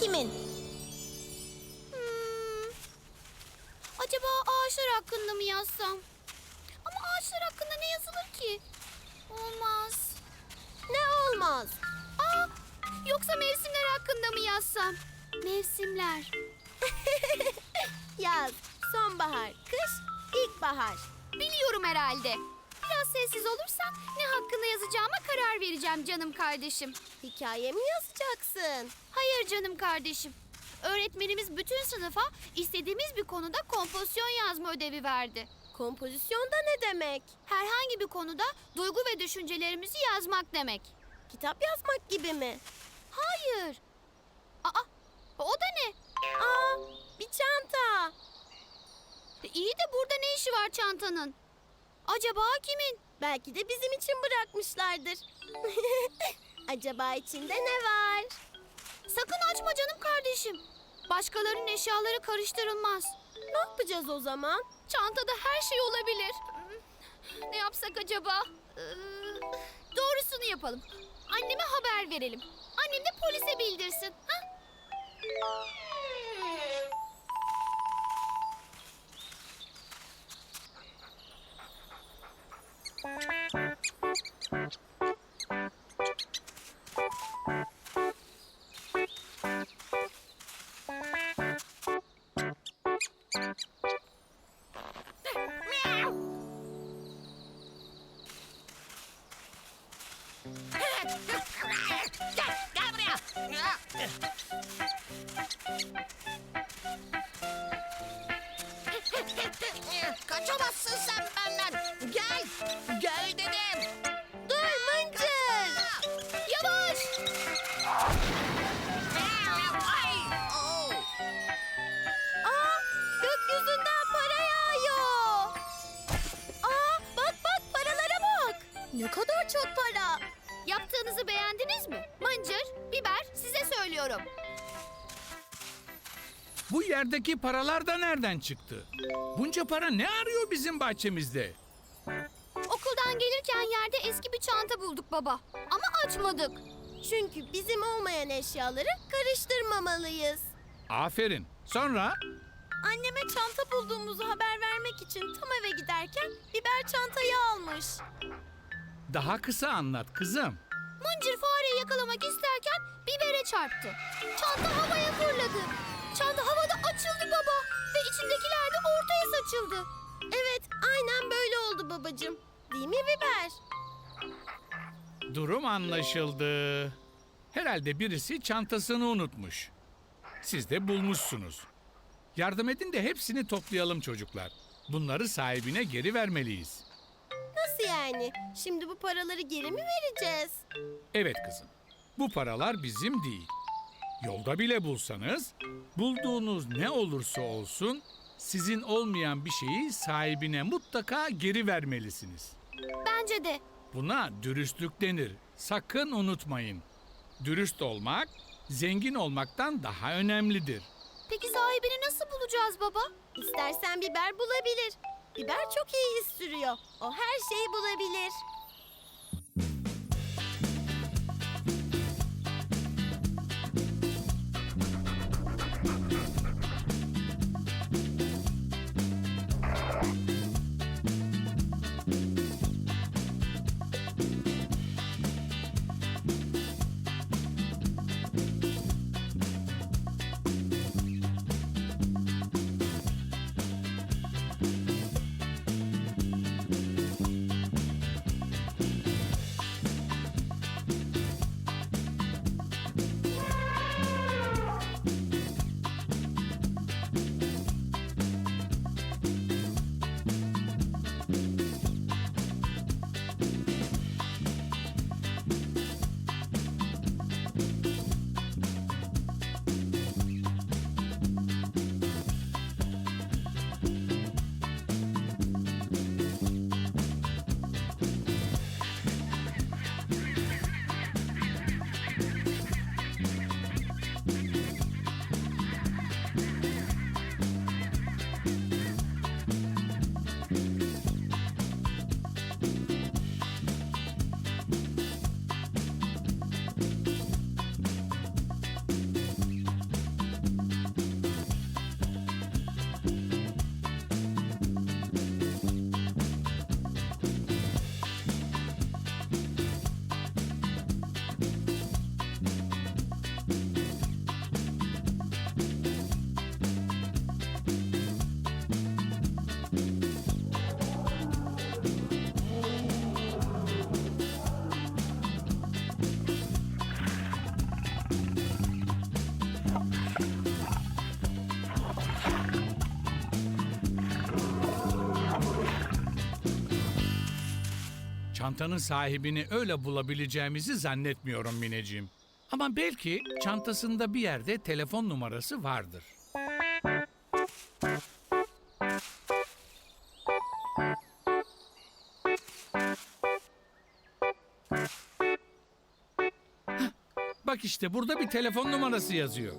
kimin? Hmm. Acaba ağaçlar hakkında mı yazsam? Ama ağaçlar hakkında ne yazılır ki? Olmaz. Ne olmaz? Aa, yoksa mevsimler hakkında mı yazsam? Mevsimler. Yaz, sonbahar, kış, ilkbahar. Biliyorum herhalde. Biraz sessiz olursan ne hakkında yazacağıma karar vereceğim canım kardeşim. Hikaye mi yazacaksın? Hayır canım kardeşim. Öğretmenimiz bütün sınıfa istediğimiz bir konuda kompozisyon yazma ödevi verdi. Kompozisyon da ne demek? Herhangi bir konuda duygu ve düşüncelerimizi yazmak demek. Kitap yazmak gibi mi? Hayır. Aa, o da ne? Aa, bir çanta. İyi de burada ne işi var çantanın? Acaba kimin? Belki de bizim için bırakmışlardır. Acaba içinde ne var? Sakın açma canım kardeşim. Başkalarının eşyaları karıştırılmaz. Ne yapacağız o zaman? Çantada her şey olabilir. Ne yapsak acaba? Doğrusunu yapalım. Anneme haber verelim. Annem de polise bildirsin. Ha? Gel, Kaçamazsın sen benden. Gel, gel dedim. Dur Mıncır! Yavaş! Ay, oo. Aa, gökyüzünden para yağıyor. Aa, bak bak paralara bak. Ne kadar çok para. Yaptığınızı beğendiniz mi? Mıncır, biber size söylüyorum. Bu yerdeki paralar da nereden çıktı? Bunca para ne arıyor bizim bahçemizde? Okuldan gelirken yerde eski bir çanta bulduk baba. Ama açmadık. Çünkü bizim olmayan eşyaları karıştırmamalıyız. Aferin. Sonra? Anneme çanta bulduğumuzu haber vermek için tam eve giderken biber çantayı almış. Daha kısa anlat kızım. Mıncır fareyi yakalamak isterken bibere çarptı. Çanta havaya fırladı. Saçıldı. Evet, aynen böyle oldu babacığım. Değil mi biber? Durum anlaşıldı. Herhalde birisi çantasını unutmuş. Siz de bulmuşsunuz. Yardım edin de hepsini toplayalım çocuklar. Bunları sahibine geri vermeliyiz. Nasıl yani? Şimdi bu paraları geri mi vereceğiz? Evet kızım. Bu paralar bizim değil. Yolda bile bulsanız, bulduğunuz ne olursa olsun sizin olmayan bir şeyi sahibine mutlaka geri vermelisiniz. Bence de. Buna dürüstlük denir. Sakın unutmayın. Dürüst olmak zengin olmaktan daha önemlidir. Peki sahibini nasıl bulacağız baba? İstersen biber bulabilir. Biber çok iyi iz sürüyor. O her şeyi bulabilir. Çantanın sahibini öyle bulabileceğimizi zannetmiyorum Mineciğim. Ama belki çantasında bir yerde telefon numarası vardır. Bak işte burada bir telefon numarası yazıyor.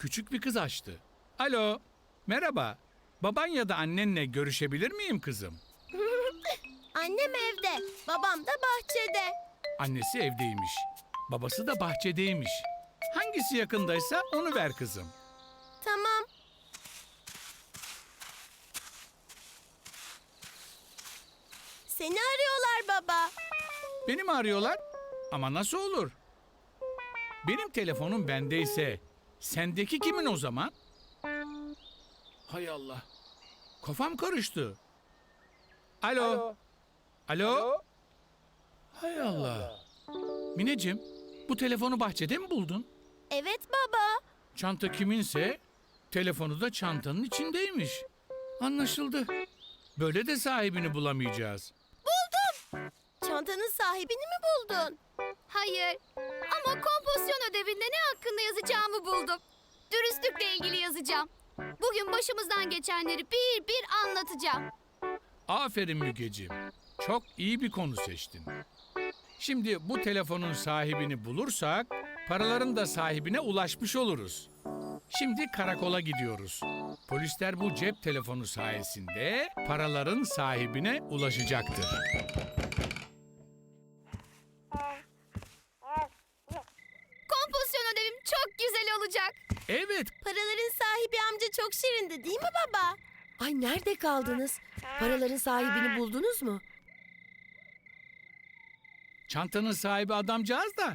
Küçük bir kız açtı. Alo, merhaba. Baban ya da annenle görüşebilir miyim kızım? Annem evde, babam da bahçede. Annesi evdeymiş. Babası da bahçedeymiş. Hangisi yakındaysa onu ver kızım. Tamam. Seni arıyorlar baba. Beni mi arıyorlar? Ama nasıl olur? Benim telefonum bendeyse sendeki kimin o zaman? Hay Allah. Kafam karıştı. Alo. Alo. Hay Allah. Mineciğim, bu telefonu bahçede mi buldun? Evet baba. Çanta kiminse telefonu da çantanın içindeymiş. Anlaşıldı. Böyle de sahibini bulamayacağız. Çantanın sahibini mi buldun? Hayır. Ama kompozisyon ödevinde ne hakkında yazacağımı buldum. Dürüstlükle ilgili yazacağım. Bugün başımızdan geçenleri bir bir anlatacağım. Aferin Mügeciğim. Çok iyi bir konu seçtin. Şimdi bu telefonun sahibini bulursak paraların da sahibine ulaşmış oluruz. Şimdi karakola gidiyoruz. Polisler bu cep telefonu sayesinde paraların sahibine ulaşacaktır. Nerede kaldınız? Paraların sahibini buldunuz mu? çantanın sahibi adamcağız da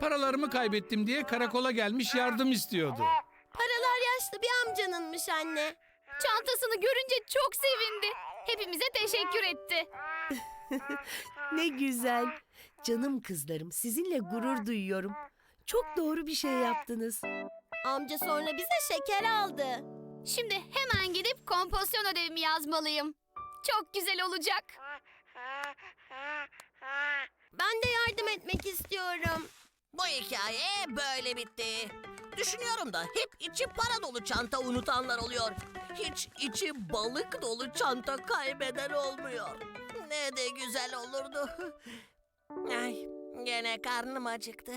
paralarımı kaybettim diye karakola gelmiş yardım istiyordu. Paralar yaşlı bir amcanınmış anne. Çantasını görünce çok sevindi. Hepimize teşekkür etti. Ne güzel. Canım kızlarım sizinle gurur duyuyorum. Çok doğru bir şey yaptınız. Amca sonra bize şeker aldı. Şimdi hemen gidip kompozisyon ödevimi yazmalıyım. Çok güzel olacak. Ben de yardım etmek istiyorum. Bu hikaye böyle bitti. Düşünüyorum da hep içi para dolu çanta unutanlar oluyor. Hiç içi balık dolu çanta kaybeden olmuyor. Ne de güzel olurdu. Ay, gene karnım acıktı.